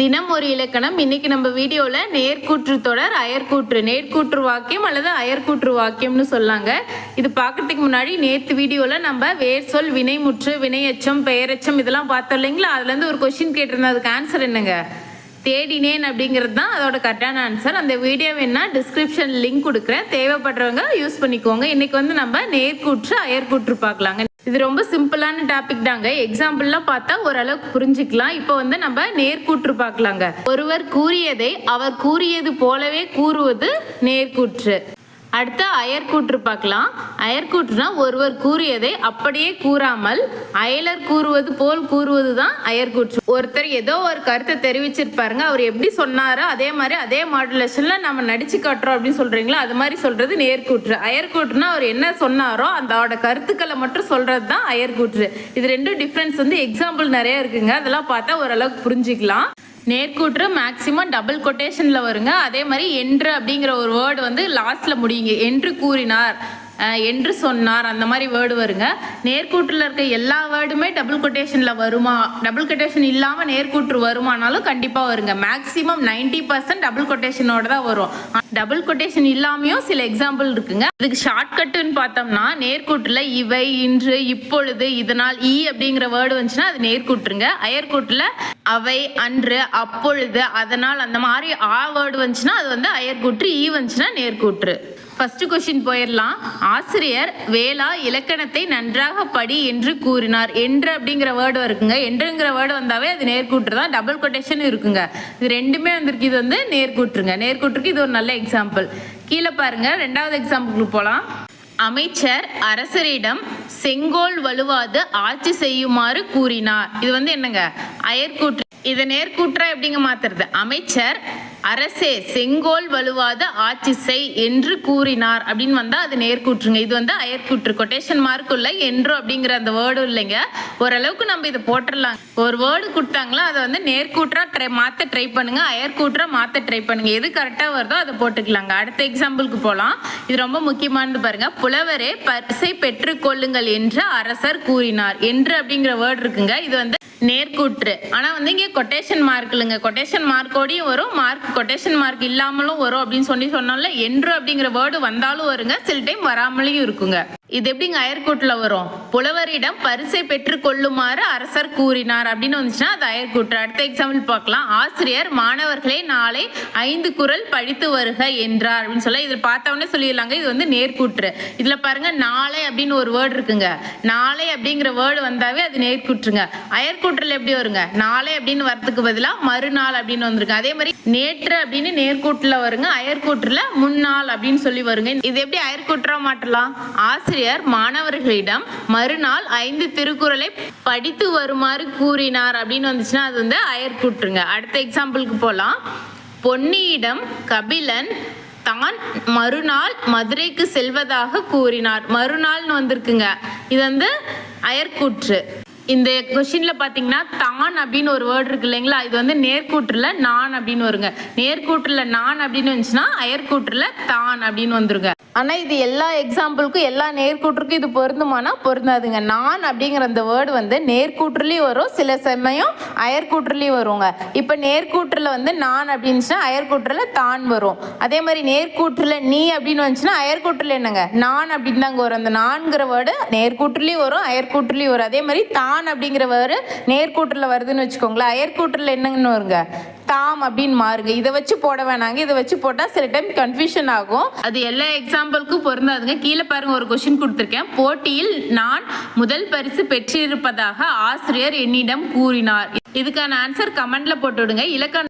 தினம் ஒரு இலக்கணம். இன்னைக்கு நம்ம வீடியோவில் நேர்கூற்று தொடர் அயர்கூற்று நேர்கூற்று வாக்கியம் அல்லது அயர்கூற்று வாக்கியம்னு சொல்லாங்க. இது பார்க்கறதுக்கு முன்னாடி நேற்று வீடியோவில் நம்ம வேர் சொல் வினைமுற்று வினையச்சம் பெயரச்சம் இதெல்லாம் பார்த்தோம் இல்லைங்களா? அதுலேருந்து ஒரு கொஷின் கேட்டிருந்தேன். அதுக்கு ஆன்சர் என்னங்க? தேடினேன் அப்படிங்கிறது தான் அதோட கரெக்டான ஆன்சர் அந்த வீடியோ வேணா டிஸ்கிரிப்ஷன் லிங்க் கொடுக்குறேன். தேவைப்படுறவங்க யூஸ் பண்ணிக்கோங்க. இன்னைக்கு வந்து நம்ம நேர்கூற்று அயர்கூற்று பார்க்கலாங்க. இது ரொம்ப சிம்பிளான டாபிக் தாங்க. எக்ஸாம்பிள்லாம் பார்த்தா ஓரளவுக்கு புரிஞ்சுக்கலாம். இப்போ வந்து நம்ம நேர்கூற்று பார்க்கலாங்க. ஒருவர் கூறியதை அவர் கூறியது போலவே கூறுவது நேர்கூற்று. அடுத்து அயர்கூற்று பார்க்கலாம். அயர்கூற்றுனா ஒருவர் கூறியதை அப்படியே கூறாமல் அயலர் கூறுவது போல் கூறுவது தான் அயர்கூற்று ஒருத்தர் ஏதோ ஒரு கருத்தை தெரிவிச்சிருப்பாருங்க அவர் எப்படி சொன்னாரோ அதே மாதிரி அதே மாடுலேஷன்ல நம்ம நடிச்சு காட்டுறோம் அப்படின்னு சொல்றீங்களா? அது மாதிரி சொல்றது நேர்கூற்று அயர்கூற்றுனா அவர் என்ன சொன்னாரோ அதோட கருத்துக்களை மட்டும் சொல்றது தான் அயர்கூற்று இது ரெண்டும் டிஃப்ரென்ஸ் வந்து எக்ஸாம்பிள் நிறைய இருக்குங்க. அதெல்லாம் பார்த்தா ஓரளவுக்கு புரிஞ்சுக்கலாம். நேர்கூற்று மேக்சிமம் டபுள் கொட்டேஷனில் வருங்க. அதே மாதிரி என்று அப்படிங்கிற ஒரு வேர்டு வந்து லாஸ்ட்டில் முடியுங்க. என்று கூறினார். என்று சொன்னார். அந்த மாதிரி வேர்டு வருங்க. நேர்கூற்றில் இருக்க எல்லா வேர்டுமே டபுள் கொட்டேஷனில் வருமா? டபுள் கொட்டேஷன் இல்லாமல் நேர்கூற்று வருமானாலும் கண்டிப்பாக வருங்க. மேக்ஸிமம் நைன்டி பர்சன்ட் டபுள் கொட்டேஷனோட தான் வரும். டபுள் கொட்டேஷன் இல்லாமையும் சில எக்ஸாம்பிள் இருக்குங்க. இதுக்கு ஷார்ட்கட்டுன்னு பார்த்தோம்னா நேர்கூற்றில் இவை இன்று இப்பொழுது இதனால் ஈ அப்படிங்கிற வேர்டு வந்துச்சுன்னா அது நேர்கூற்றுங்க அயர்கூற்றில் அவை அன்று அப்பொழுது அதனால் அந்த மாதிரி ஆ வேர்டு வந்துச்சுன்னா அது வந்து அயர்கூற்று ஈ வந்துச்சுன்னா நேர்கூற்று ஃபர்ஸ்ட் கொஷின் போயிடலாம் ஆசிரியர் வேளா இலக்கணத்தை நன்றாக படி என்று கூறினார். என்று அப்படிங்கிற வேர்டு இருக்குங்க என்றுங்கிற வேர்டு வந்தாவே அது நேர்கூற்று தான். டபுள் கொட்டேஷன் இருக்குங்க. இது ரெண்டுமே வந்திருக்கு. இது வந்து நேர்கூற்றுங்க. நேர்கூற்றுக்கு இது ஒரு நல்ல எக்ஸாம்பிள் கீழே பாருங்க. ரெண்டாவது எக்ஸாம்பிளுக்கு போகலாம் அமைச்சர் அரசரிடம் செங்கோல் வலுவாது ஆட்சி செய்யுமாறு கூறினார். இது வந்து என்னங்க? அயர்கூற்று இதை நேர்கூற்றா எப்படிங்க மாத்துறது? அமைச்சர் அரசே செங்கோல் வலுவாத ஆட்சி செய் என்று கூறினார். அப்படின்னு வந்தா அது நேர்கூற்றுங்க. இது வந்து அயற்கூற்று கொட்டேஷன் மார்க் உள்ள என்று அப்படிங்கிற அந்த வேர்டும் இல்லைங்க. ஓரளவுக்கு நம்ம இதை போட்டுடலாம் ஒரு வேர்டு கொடுத்தாங்களா அதை வந்து நேர்கூற்றா ட்ரை மாத்த ட்ரை பண்ணுங்க. அயர்கூற்றா மாத்த ட்ரை பண்ணுங்க. எது கரெக்டா வருதோ அதை போட்டுக்கலாங்க. அடுத்த எக்ஸாம்பிளுக்கு போகலாம் இது ரொம்ப முக்கியமானது பாருங்க. புலவரே பரிசை பெற்றுக் கொள்ளுங்கள் என்று அரசர் கூறினார். என்று அப்படிங்கிற வேர்டு இருக்குங்க. இது வந்து நேர்கூற்று. ஆனா வந்து இங்க கொட்டேஷன் மார்க் இல்லைங்க. கொட்டேஷன் மார்க்கோடையும் வரும் மார்க் கொட்டேஷன் மார்க் இல்லாமலும் வரும் அப்படின்னு சொல்லி சொன்னால என்று அப்படிங்கிற வேர்டு வந்தாலும் வருங்க சில டைம் வராமலையும் இருக்குங்க. இது எப்படிங்க அயர்கூட்டில் வரும்? புலவரிடம் பரிசை பெற்றுக்கொள்ளுமாறு அரசர் கூறினார். அப்படின்னு வந்துச்சுன்னா அது அயர்கூற்று அடுத்த எக்ஸாம்பிள் பார்க்கலாம். ஆசிரியர் மாணவர்களே நாளை ஐந்து குரல் படித்து வருக என்றார். அப்படின்னு சொல்ல இதில் பார்த்தவொடனே சொல்லிடலாங்க. இது வந்து நேர்கூற்று. இதில் பாருங்க நாளை அப்படின்னு ஒரு வேர்டு இருக்குங்க. நாளை அப்படிங்கிற வேர்டு வந்தாவே அது நேர்கூற்றுங்க. அயர்கூற்றில் எப்படி வருங்க? நாளை அப்படின்னு வரதுக்கு பதிலாக மறுநாள் அப்படின்னு வந்திருக்கு. அதே மாதிரி நேற்று அப்படின்னு நேர்கூட்டில் வருங்க. அயர்கூற்றில் முன்னாள் அப்படின்னு சொல்லி வருங்க. இது எப்படி அயர்கூற்றா மாட்டலாம் ஆசிரியர் மாணவர்களிடம் மறுநாள் ஐந்து திருக்குறளை படித்து வருமாறு கூறினார் அப்படின்னு வந்துச்சுன்னா அது வந்து அயர்கூற்றுங்க அடுத்த எக்ஸாம்பிளுக்கு போகலாம் பொன்னியிடம் கபிலன் தான் மறுநாள் மதுரைக்கு செல்வதாக கூறினார். மறுநாள்னு வந்திருக்குங்க. இது வந்து அயர்கூற்று இந்த கொஷின்ல பாத்தீங்கன்னா தான் அப்படின்னு ஒரு வேர்டு இருக்கு இல்லைங்களா? இது வந்து நேர்கூற்றுல நான் அப்படின்னு வருங்க. நேர்கூற்றுல நான் அப்படின்னு வந்துச்சுன்னா அயர்கூற்றுல தான் அப்படின்னு வந்துருங்க. ஆனால் இது எல்லா எக்ஸாம்பிளுக்கும் எல்லா நேர்கூற்றுக்கும் இது பொருந்துமானா பொருந்தாதுங்க. நான் அப்படிங்கிற அந்த வேர்டு வந்து நேர்கூற்றுலையும் வரும் சில சமயம் அயர்கூற்றுலயும் வருங்க. இப்போ நேர்கூற்றுல வந்து நான் அப்படின்னுச்சுன்னா அயர்கூற்றுல தான் வரும். அதே மாதிரி நேர்கூற்றுல நீ அப்படின்னு வந்துச்சுன்னா அயர்கூற்றில் என்னங்க? நான் அப்படின்னு தாங்க வரும். அந்த நான்கிற வேர்டு நேர்கூற்றுலையும் வரும் அயர்கூற்றுலயும் வரும். அதே மாதிரி தான் அப்படிங்கிற வேர்டு நேர்கூற்றில் வருதுன்னு வச்சுக்கோங்களேன். அயர்கூற்றுல என்னங்கன்னு வருங்க? தாம் அப்படின்னு மாறுங்க. இதை வச்சு போட வேணாங்க. இதை வச்சு போட்டால் சில டைம் கன்ஃபியூஷன் ஆகும். அது எல்லா எக்ஸாம்பிளுக்கும் பொருந்தாதுங்க. கீழே பாருங்க ஒரு கொஸ்டின் கொடுத்துருக்கேன். போட்டியில் நான் முதல் பரிசு பெற்றிருப்பதாக ஆசிரியர் என்னிடம் கூறினார். இதுக்கான ஆன்சர் கமெண்ட்ல போட்டு விடுங்க. இலக்கண